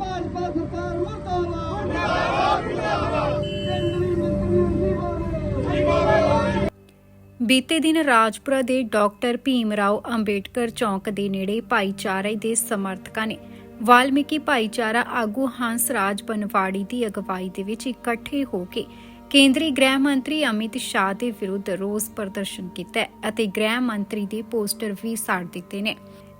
ਭਾਜਪਾ ਸਰਕਾਰ ਮੁਰਦਾਬਾਦ। ਮੁਰਦਾਬਾਦ ਮੁਰਦਾਬਾਦ। ਕੇਂਦਰੀ ਮੰਤਰੀ ਜਿੰਦਾਬਾਦ। ਬੀਤੇ ਦਿਨ ਰਾਜਪੁਰਾ ਦੇ ਡਾਕਟਰ ਭੀਮ ਰਾਓ ਅੰਬੇਡਕਰ ਚੌਂਕ ਦੇ ਨੇੜੇ ਭਾਈਚਾਰੇ ਦੇ ਸਮਰਥਕਾਂ ਨੇ ਵਾਲਮੀਕੀ ਭਾਈਚਾਰਾ ਆਗੂ ਹੰਸ ਰਾਜ ਬਨਵਾੜੀ ਦੀ ਅਗਵਾਈ ਦੇ ਵਿੱਚ ਇਕੱਠੇ ਹੋ ਕੇ ਕੇਂਦਰੀ ਗ੍ਰਹਿ ਮੰਤਰੀ ਅਮਿਤ ਸ਼ਾਹ ਦੇ ਵਿਰੁੱਧ ਰੋਸ ਪ੍ਰਦਰਸ਼ਨ ਕੀਤਾ ਅਤੇ ਗ੍ਰਹਿ ਮੰਤਰੀ ਦੇ ਪੋਸਟਰ ਵੀ ਸਾੜ ਦਿੱਤੇ ਨੇ।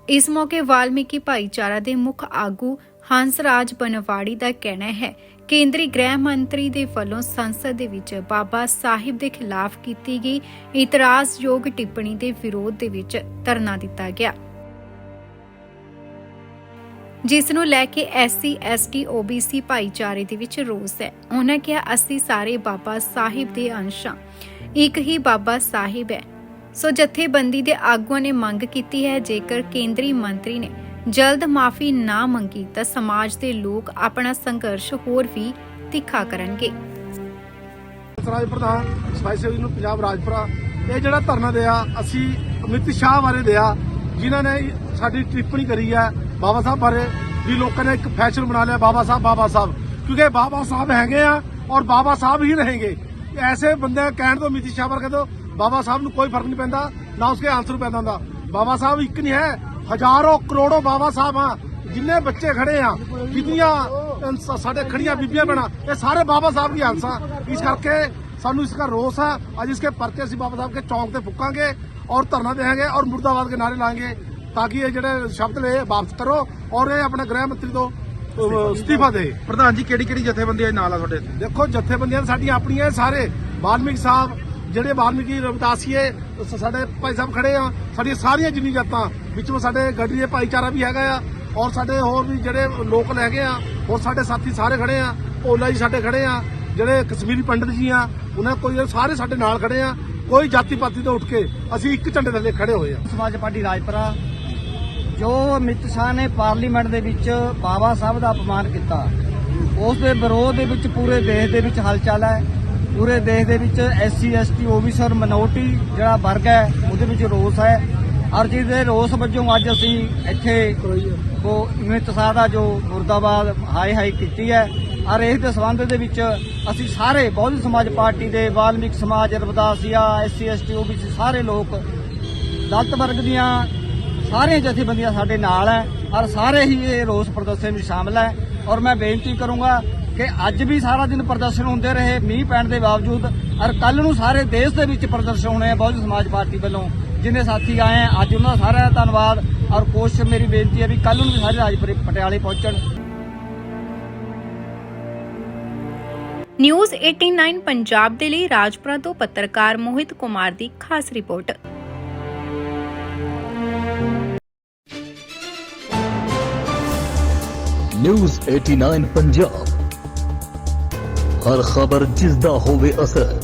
ਇਸ ਮੌਕੇ ਵਾਲਮੀਕੀ ਭਾਈਚਾਰਾ ਦੇ ਮੁੱਖ ਆਗੂ ਹੰਸ ਰਾਜ ਬਨਵਾੜੀ ਦਾ ਕਹਿਣਾ ਹੈ, ਕੇਂਦਰੀ ਗ੍ਰਹਿ ਮੰਤਰੀ ਦੇ ਵੱਲੋਂ ਸੰਸਦ ਦੇ ਵਿੱਚ ਬਾਬਾ ਸਾਹਿਬ ਦੇ ਖਿਲਾਫ ਕੀਤੀ ਗਈ ਇਤਰਾਜ਼ਯੋਗ ਟਿੱਪਣੀ ਦੇ ਵਿਰੋਧ ਦੇ ਵਿੱਚ ਧਰਨਾ ਦਿੱਤਾ ਗਿਆ। ਜਿਸ ਨੂੰ ਲੈ ਕੇ ਐਸਸੀ, ਐਸਟੀ, ਓਬੀਸੀ ਭਾਈਚਾਰੇ ਦੇ ਵਿੱਚ ਰੋਸ ਹੈ। ਉਹਨਾਂ ਕਿਹਾ, ਅਸੀਂ ਸਾਰੇ ਬਾਬਾ ਸਾਹਿਬ ਦੇ ਅੰਸ਼ਾਂ ਇੱਕ ਹੀ ਬਾਬਾ ਸਾਹਿਬ ਹੈ। ਸੋ ਜਥੇਬੰਦੀ ਦੇ ਆਗੂਆਂ ਨੇ ਮੰਗ ਕੀਤੀ ਹੈ, ਜੇਕਰ ਕੇਂਦਰੀ ਮੰਤਰੀ ਨੇ ਜਲਦ ਮਾਫੀ ਨਾ ਮੰਗੀ ਤਾਂ ਸਮਾਜ ਦੇ ਲੋਕ ਆਪਣਾ ਸੰਘਰਸ਼ ਹੋਰ ਵੀ ਤਿੱਖਾ ਕਰਨਗੇ। ਰਾਜ ਪ੍ਰਧਾਨ ਸਫ਼ਾਈ ਸੇਵੀ ਨੂੰ ਪੰਜਾਬ ਰਾਜਪੁਰਾ, ਇਹ ਜਿਹੜਾ ਧਰਨਾ ਦਿਆ, ਅਸੀਂ ਅਮਿਤ ਸ਼ਾਹ ਬਾਰੇ ਦਿਆ, ਜਿਨ੍ਹਾਂ ਨੇ ਸਾਡੀ ਟ੍ਰਿਪਣੀ ਕਰੀ ਹੈ ਬਾਬਾ ਸਾਹਿਬ ਬਾਰੇ, ਵੀ ਲੋਕਾਂ ਨੇ ਇੱਕ ਫੈਸ਼ਨ ਬਣਾ ਲਿਆ ਬਾਬਾ ਸਾਹਿਬ ਬਾਬਾ ਸਾਹਿਬ। ਕਿਉਂਕਿ ਬਾਬਾ ਸਾਹਿਬ ਹੈਗੇ ਆ ਔਰ ਬਾਬਾ ਸਾਹਿਬ ਹੀ ਰਹੇਗੇ। ਐਸੇ ਬੰਦੇ ਕਹਿਣ ਤੋਂ ਮਿਤੀ ਸ਼ਾਹ ਵਰਗਾ ਤੋਂ ਬਾਬਾ ਸਾਹਿਬ ਨੂੰ ਕੋਈ ਫ਼ਰਕ ਨਹੀਂ ਪੈਂਦਾ, ਨਾ ਉਸਕੇ ਆਂਸਰ ਪੈਂਦਾ ਹੁੰਦਾ। ਬਾਬਾ ਸਾਹਿਬ ਇੱਕ ਨਹੀਂ ਹੈ ਹਜ਼ਾਰੋਂ ਕਰੋੜੋਂ ਬਾਬਾ ਸਾਹਿਬ ਆ ਜਿੰਨੇ ਬੱਚੇ ਖੜੇ ਆ ਕਿੰਨੀਆਂ ਸਾਡੇ ਖੜੀਆਂ ਬੀਬੀਆਂ ਬਣਾ ਇਹ ਸਾਰੇ ਬਾਬਾ ਸਾਹਿਬ ਦੀ ਹੰਸਾ ਇਸ ਕਰਕੇ ਸਾਨੂੰ ਇਸ ਦਾ ਰੋਸ ਹੈ ਅੱਜ ਇਸਕੇ ਪਰਚੇ ਅਸੀਂ ਬਾਬਾ ਸਾਹਿਬ ਕੇ ਚੌਂਕ ਤੇ ਫੁੱਕਾਂਗੇ ਔਰ ਧਰਨਾ ਦੇਵਾਂਗੇ ਔਰ ਮੁਰਦਾਬਾਦ ਕੇ ਨਾਰੇ ਲਾएंगे ਤਾਂ ਕਿ ਇਹ ਜਿਹੜੇ ਸ਼ਬਦ ਲਏ ਵਾਪਸ ਕਰੋ ਔਰ ਇਹ ਆਪਣੇ ਗ੍ਰਹਿ ਮੰਤਰੀ ਤੋਂ ਅਸਤੀਫਾ ਦੇ। ਪ੍ਰਧਾਨ ਜੀ ਕਿਹੜੀ ਕਿਹੜੀ ਜਥੇਬੰਦੀਆਂ ਨਾਲ ਆ ਤੁਹਾਡੇ ਦੇਖੋ ਜਥੇਬੰਦੀਆਂ ਸਾਡੀਆਂ ਆਪਣੀਆਂ ਇਹ ਸਾਰੇ। ਵਾਲਮੀਕ ਸਾਹਿਬ ਜਿਹੜੇ ਵਾਲਮੀਕੀ ਰਵਿਦਾਸੀਏ ਸਾਡੇ ਭਾਈ ਸਾਹਿਬ ਖੜੇ ਆ, ਸਾਡੀਆਂ ਸਾਰੀਆਂ ਜਿੰਨੀ ਜਾਤਾਂ, ਵਿੱਚੋਂ ਸਾਡੇ ਗੱਡੀਏ ਭਾਈਚਾਰਾ ਵੀ ਹੈਗਾ ਆ, ਔਰ ਸਾਡੇ ਹੋਰ ਵੀ ਜਿਹੜੇ ਲੋਕ ਲੈ ਗਏ ਆ ਹੋਰ ਸਾਡੇ ਸਾਥੀ ਸਾਰੇ ਖੜੇ ਆ, ਭੋਲਾ ਜੀ ਸਾਡੇ ਖੜੇ ਆ, ਜਿਹੜੇ ਕਸ਼ਮੀਰੀ ਪੰਡਤ ਜੀ ਆ, ਉਹਨਾਂ ਕੋਈ ਸਾਰੇ ਸਾਡੇ ਨਾਲ ਖੜੇ ਆ, ਕੋਈ ਜਾਤੀ ਪਾਤੀ ਤੋਂ ਉੱਠ ਕੇ ਅਸੀਂ ਇੱਕ ਝੰਡੇ ਥੱਲੇ ਖੜੇ ਹੋਏ ਆ। ਸਮਾਜ ਪਾਰਟੀ ਰਾਜਪੁਰਾ, ਜੋ ਅਮਿਤ ਸ਼ਾਹ ਨੇ ਪਾਰਲੀਮੈਂਟ ਦੇ ਵਿੱਚ ਬਾਬਾ ਸਾਹਿਬ ਦਾ ਅਪਮਾਨ ਕੀਤਾ, ਉਸ ਦੇ ਵਿਰੋਧ ਦੇ ਵਿੱਚ, ਪੂਰੇ ਦੇਸ਼ ਦੇ ਵਿੱਚ ਹਲਚਲ ਹੈ। ਪੂਰੇ ਦੇਸ਼ ਦੇ ਵਿੱਚ ਐਸਸੀ, ਐਸਟੀ ਓਬੀਸੀ ਔਰ ਮਿਨੋਰਟੀ ਜਿਹੜਾ ਵਰਗ ਹੈ, ਉਹਦੇ ਵਿੱਚ ਰੋਸ ਹੈ। ਔਰ ਜਿਹਦੇ ਰੋਸ ਵਜੋਂ ਅੱਜ ਅਸੀਂ ਇੱਥੇ ਉਹ ਅਮਿਤ ਸ਼ਾਹ ਦਾ ਜੋ ਮੁਰਦਾਬਾਦ ਹਾਈ ਹਾਈ ਕੀਤੀ ਹੈ। ਔਰ ਇਸ ਦੇ ਸੰਬੰਧ ਦੇ ਵਿੱਚ ਅਸੀਂ ਸਾਰੇ ਬਹੁਜਨ ਸਮਾਜ ਪਾਰਟੀ ਦੇ, ਵਾਲਮੀਕ ਸਮਾਜ, ਰਵਦਾਸੀਆ, ਐਸਸੀ, ਐਸਟੀ, ਓਬੀਸੀ ਸਾਰੇ ਲੋਕ ਦਲਤ ਵਰਗ ਦੀਆਂ ਸਾਰੀਆਂ ਜਥੇਬੰਦੀਆਂ ਸਾਡੇ ਨਾਲ ਹੈ। ਔਰ ਸਾਰੇ ਹੀ ਇਹ ਰੋਸ ਪ੍ਰਦਰਸ਼ਨ ਵਿੱਚ ਸ਼ਾਮਲ ਹੈ। ਔਰ ਮੈਂ ਬੇਨਤੀ ਕਰੂੰਗਾ ਕਿ ਅੱਜ ਵੀ ਸਾਰਾ ਦਿਨ ਪ੍ਰਦਰਸ਼ਨ ਹੁੰਦੇ ਰਹੇ ਮੀਂਹ ਪੈਣ ਦੇ ਬਾਵਜੂਦ ਔਰ ਕੱਲ ਨੂੰ ਸਾਰੇ ਦੇਸ਼ ਦੇ ਵਿੱਚ ਪ੍ਰਦਰਸ਼ਨ ਹੋਣੇ ਆ ਬਹੁਜਨ ਸਮਾਜ ਪਾਰਟੀ ਵੱਲੋਂ। ਜਿੰਨੇ ਸਾਥੀ ਆਏ ਆ ਅੱਜ ਉਹਨਾਂ ਦਾ ਸਾਰਿਆਂ ਦਾ ਧੰਨਵਾਦ ਔਰ ਕੋਸ਼ਿਸ਼ ਮੇਰੀ ਬੇਨਤੀ ਹੈ ਵੀ ਕੱਲ ਨੂੰ ਵੀ ਸਾਰੇ ਰਾਜਪੁਰੇ ਪਟਿਆਲੇ ਪਹੁੰਚਣ। ਨਿਊਜ਼ 89 ਪੰਜਾਬ ਦੇ ਲਈ ਰਾਜਪੁਰਾ ਤੋਂ ਪੱਤਰਕਾਰ ਮੋਹਿਤ ਕੁਮਾਰ ਦੀ ਖਾਸ ਰਿਪੋਰਟ। ਨਿਊਜ਼ 89 ਪੰਜਾਬ। ਹਰ ਖਬਰ ਜਿਸ ਦਾ ਹੋਵੇ ਅਸਰ